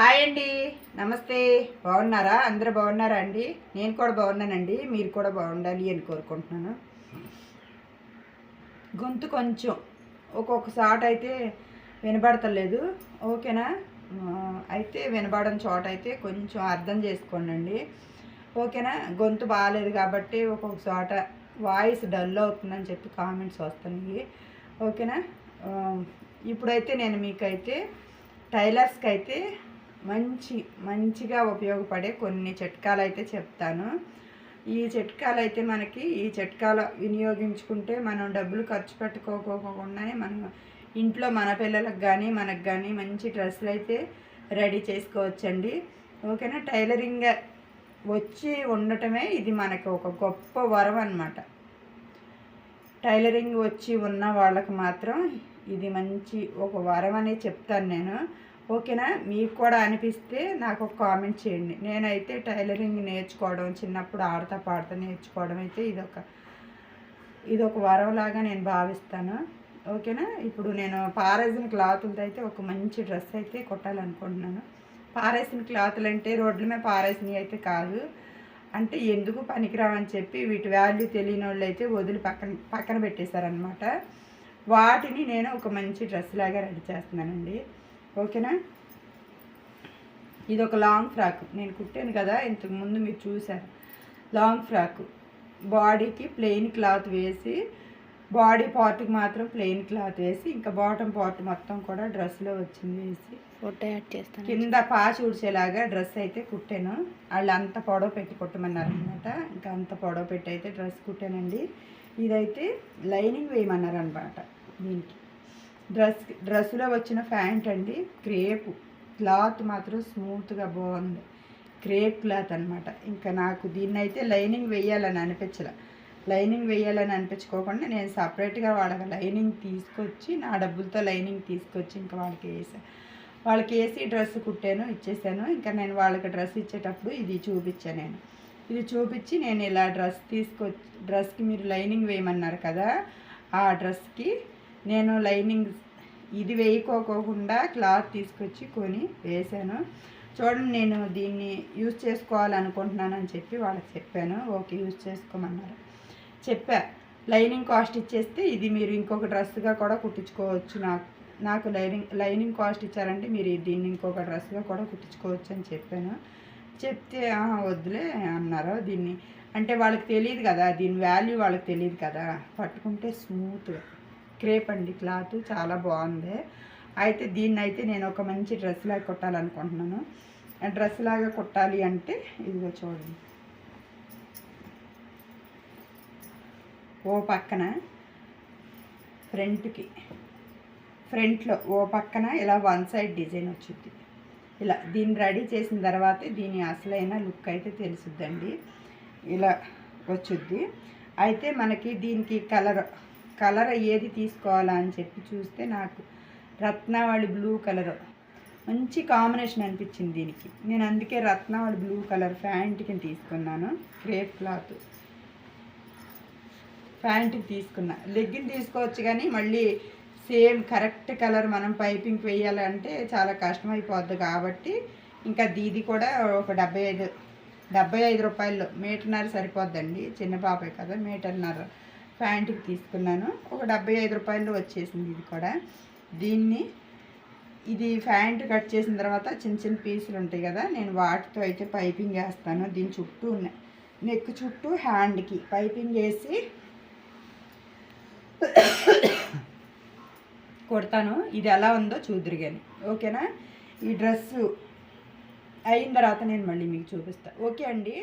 Hi అండి. నమస్తే. బాగున్నారా? అందరూ బాగున్నారా అండి? నేను కూడా బాగున్నానండి. మీరు కూడా బాగుండాలి అని కోరుకుంటున్నాను. గొంతు కొంచెం ఒక్కొక్క చోట అయితే వినబడతలేదు. ఓకేనా? అయితే వినబడని చోట అయితే కొంచెం అర్థం చేసుకోండి ఓకేనా? గొంతు బాగాలేదు కాబట్టి ఒక్కొక్క చోట వాయిస్ డల్ అవుతుందని చెప్పి కామెంట్స్ వస్తున్నాయి. ఓకేనా? ఇప్పుడైతే నేను మీకైతే టైలర్స్కి అయితే మంచి మంచిగా ఉపయోగపడే కొన్ని చిట్కాలు అయితే చెప్తాను. ఈ చిట్కాలు అయితే మనకి ఈ చిట్కాలు వినియోగించుకుంటే మనం డబ్బులు ఖర్చు పెట్టుకోకోకుండానే మనం ఇంట్లో మన పిల్లలకు కానీ మనకు కానీ మంచి డ్రెస్సులు అయితే రెడీ చేసుకోవచ్చండి. ఓకేనా? టైలరింగ్ వచ్చి ఉండటమే ఇది మనకు ఒక గొప్ప వరం అన్నమాట టైలరింగ్ వచ్చి ఉన్న వాళ్ళకి మాత్రం ఇది మంచి ఒక వరం అనే చెప్తాను నేను. ఓకేనా? మీకు కూడా అనిపిస్తే నాకు ఒక కామెంట్ చేయండి. నేనైతే టైలరింగ్ నేర్చుకోవడం చిన్నప్పుడు ఆడతా పాడతా నేర్చుకోవడం అయితే ఇదొక ఇదొక వరం లాగా నేను భావిస్తాను. ఓకేనా? ఇప్పుడు నేను పారేసిన క్లాతులతో అయితే ఒక మంచి డ్రెస్ అయితే కుట్టాలనుకుంటున్నాను. పారేసిన క్లాతులు అంటే రోడ్ల మీద పారేసినవి అయితే కాదు. అంటే ఎందుకు పనికిరావని చెప్పి వీటి వాల్యూ తెలియని వాళ్ళు అయితే వదిలి పక్కన పక్కన పెట్టేశారనమాట వాటిని నేను ఒక మంచి డ్రెస్ లాగా రెడీ చేస్తున్నానండి. ఓకేనా? ఇది ఒక లాంగ్ ఫ్రాక్. నేను కుట్టాను కదా ఇంతకు ముందు మీరు చూశారు. Long frock. బాడీకి ప్లెయిన్ క్లాత్ వేసి బాడీ పార్ట్కి మాత్రం ప్లెయిన్ క్లాత్ వేసి ఇంకా బాటమ్ పార్ట్ మొత్తం కూడా డ్రెస్లో వచ్చింది వేసి. ఫోటో యాడ్ చేస్తాను. కింద పాచి ఉడిచేలాగా డ్రెస్ అయితే కుట్టాను. వాళ్ళు అంత పొడవ పెట్టి కుట్టమన్నారు అనమాట ఇంకా అంత పొడవ పెట్టి అయితే డ్రెస్ కుట్టానండి. ఇదైతే లైనింగ్ వేయమన్నారు అనమాట దీనికి. డ్రెస్ డ్రెస్సులో వచ్చిన ప్యాంట్ అండి క్రేప్. క్లాత్ మాత్రం స్మూత్గా బాగుంది. క్రేప్ క్లాత్ అనమాట ఇంకా నాకు దీన్ని అయితే లైనింగ్ వేయాలని అనిపించలే. లైనింగ్ వేయాలని అనిపించుకోకుండా నేను సపరేట్గా వాళ్ళకి లైనింగ్ తీసుకొచ్చి నా డబ్బులతో లైనింగ్ తీసుకొచ్చి ఇంకా వాళ్ళకి వేసాను వాళ్ళకి వేసి డ్రెస్ కుట్టాను ఇచ్చేసాను. ఇంకా నేను వాళ్ళకి డ్రెస్ ఇచ్చేటప్పుడు ఇది చూపించాను నేను. ఇది చూపించి నేను ఇలా డ్రెస్ తీసుకొచ్చి డ్రెస్కి మీరు లైనింగ్ వేయమన్నారు కదా ఆ డ్రెస్కి నేను లైనింగ్ ఇది వేయకోకుండా క్లాత్ తీసుకొచ్చి కొని వేశాను. చూడండి నేను దీన్ని యూజ్ చేసుకోవాలనుకుంటున్నాను అని చెప్పి వాళ్ళకి చెప్పాను. ఓకే యూజ్ చేసుకోమన్నారు. చెప్పా లైనింగ్ కాస్ట్ ఇచ్చేస్తే ఇది మీరు ఇంకొక డ్రెస్గా కూడా కుట్టించుకోవచ్చు. నాకు నాకు లైనింగ్ లైనింగ్ కాస్ట్ ఇచ్చారంటే మీరు దీన్ని ఇంకొక డ్రెస్గా కూడా కుట్టించుకోవచ్చు అని చెప్పాను. చెప్తే వద్దులే అన్నారు దీన్ని. అంటే వాళ్ళకి తెలియదు కదా దీని వాల్యూ వాళ్ళకి తెలియదు కదా. పట్టుకుంటే స్మూత్గా. క్రేప్ అండి క్లాత్ చాలా బాగుంది. అయితే దీన్ని అయితే నేను ఒక మంచి డ్రెస్ లాగా కుట్టాలనుకుంటున్నాను. డ్రెస్ లాగా కుట్టాలి అంటే ఇదిగో చూడండి. ఓ పక్కన ఫ్రంట్కి ఫ్రంట్లో ఓ పక్కన ఇలా వన్ సైడ్ డిజైన్ వచ్చింది ఇలా దీన్ని రెడీ చేసిన తర్వాత దీని అసలైన లుక్ అయితే తెలుసుద్దండి. ఇలా వచ్చుద్ది. అయితే మనకి దీనికి కలర్ కలర్ ఏది తీసుకోవాలా అని చెప్పి చూస్తే నాకు రత్నావళి బ్లూ కలర్ మంచి కాంబినేషన్ అనిపించింది దీనికి. నేను అందుకే రత్నావళి బ్లూ కలర్ ప్యాంట్కి తీసుకున్నాను. క్రేప్ క్లాత్ ప్యాంట్కి తీసుకున్నా. లెగ్గిన్ తీసుకోవచ్చు కానీ మళ్ళీ సేమ్ కరెక్ట్ కలర్ మనం పైపింగ్ వేయాలంటే చాలా కష్టమైపోద్ది కాబట్టి ఇంకా దీది కూడా ఒక డెబ్బై ఐదు డెబ్బై ఐదు రూపాయలు మీటర్నర సరిపోద్దండి. చిన్న పాపే కదా మీటర్నర ప్యాంట్కి తీసుకున్నాను. ఒక డెబ్బై ఐదు రూపాయలు వచ్చేసింది ఇది కూడా. దీన్ని ఇది ప్యాంట్ కట్ చేసిన తర్వాత చిన్న చిన్న పీసులు ఉంటాయి కదా నేను వాటితో అయితే పైపింగ్ వేస్తాను. దీని చుట్టూ నెక్ చుట్టూ హ్యాండ్కి పైపింగ్ వేసి కొడతాను. ఇది ఎలా ఉందో చూద్దరు కానీ ఓకేనా? ఈ డ్రెస్సు అయిన తర్వాత నేను మళ్ళీ మీకు చూపిస్తాను ఓకే అండి.